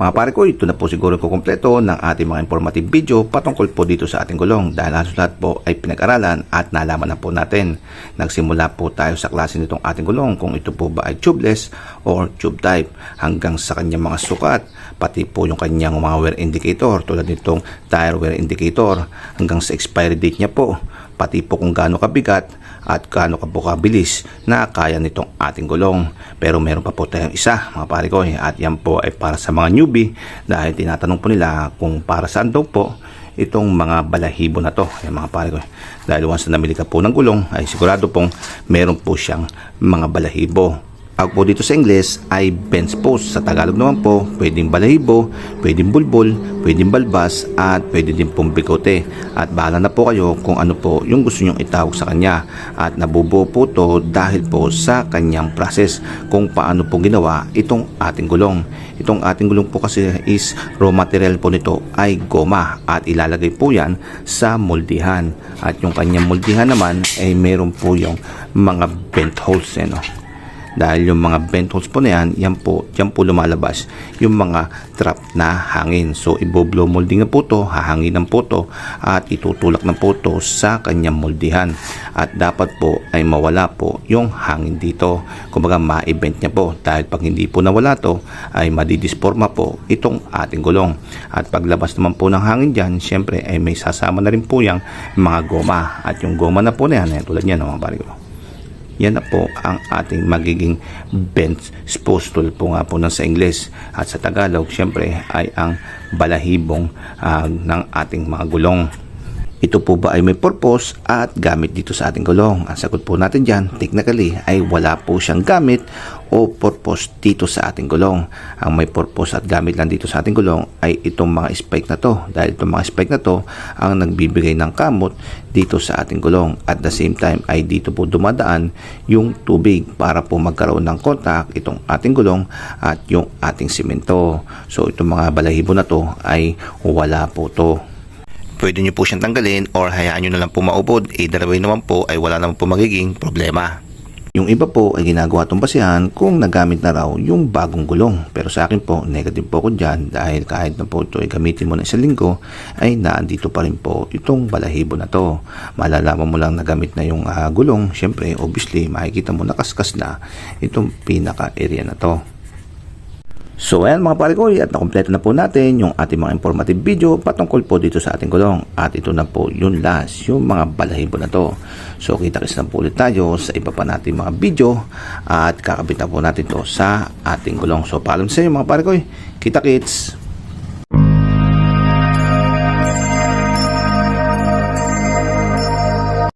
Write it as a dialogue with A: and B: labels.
A: Mga pare ko, ito na po siguro ko kompleto ng ating mga informative video patungkol po dito sa ating gulong. Dahil halos lahat po ay pinag-aralan at nalaman na po natin. Nagsimula po tayo sa klase nitong ating gulong kung ito po ba ay tubeless or tube type. Hanggang sa kanyang mga sukat pati po yung kanyang mga wear indicator tulad nitong tire wear indicator. Hanggang sa expiry date niya po pati po kung gaano kabigat at gaano ka po kabilis na kaya nitong ating gulong. Pero meron pa po tayong isa mga pare ko at yan po ay para sa mga newbie dahil tinatanong po nila kung para saan daw po itong mga balahibo na to. Yung mga pare ko. Dahil once na namili ka po ng gulong ay sigurado pong meron po siyang mga balahibo Tawag po dito sa Ingles ay bench post. Sa Tagalog naman po, pwedeng balahibo, pwedeng bulbul, pwedeng balbas, at pwede din pong bigote. At bahala na po kayo kung ano po yung gusto nyong itawag sa kanya. At nabubuo po to dahil po sa kanyang process kung paano po ginawa itong ating gulong. Itong ating gulong po kasi is raw material po nito ay goma at ilalagay po yan sa moldihan. At yung kanyang moldihan naman ay meron po yung mga bent holes. Eh, no? Dahil yung mga bent holes po na yan, yan po, yan po lumalabas yung mga trap na hangin. So, iboblow molding na po to, hahanginan po to, at itutulak na po to sa kanyang moldihan. At dapat po ay mawala po yung hangin dito. Kumbaga, ma-event niya po. Dahil pag hindi po nawala to, ay madidisforma po itong ating gulong. At paglabas naman po ng hangin dyan, syempre ay may sasama na rin po yung mga goma. At yung goma na po na yan, eh, tulad yan, mga ko yan na po ang ating magiging bench spostol po nga po ng sa Ingles. At sa Tagalog syempre ay ang balahibong ah, ng ating mga gulong ito po ba ay may purpose at gamit dito sa ating gulong? Ang sagot po natin dyan, technically, ay wala po siyang gamit o purpose dito sa ating gulong. Ang may purpose at gamit lang dito sa ating gulong ay itong mga spike na to. Dahil itong mga spike na to ang nagbibigay ng kamot dito sa ating gulong. At the same time ay dito po dumadaan yung tubig para po magkaroon ng contact itong ating gulong at yung ating simento. So itong mga balahibo na to ay wala po to pwede nyo po siyang tanggalin or hayaan nyo na lang po maubod. Either way naman po ay wala naman po magiging problema. Yung iba po ay ginagawa itong basihan kung nagamit na raw yung bagong gulong. Pero sa akin po, negative po ako dyan dahil kahit na po ito ay gamitin mo na isang linggo, ay naandito pa rin po itong balahibo na to. Malalaman mo lang na gamit na yung ah, gulong, syempre obviously makikita mo nakaskas na itong pinaka area na to. So ayan mga pare ko at nakompleto na po natin yung ating mga informative video patungkol po dito sa ating gulong at ito na po yung last yung mga balahibo na to. So kita kits na po ulit tayo sa iba pa nating mga video at kakabit na po natin to sa ating gulong. So paalam sa inyo mga pare ko kita kits!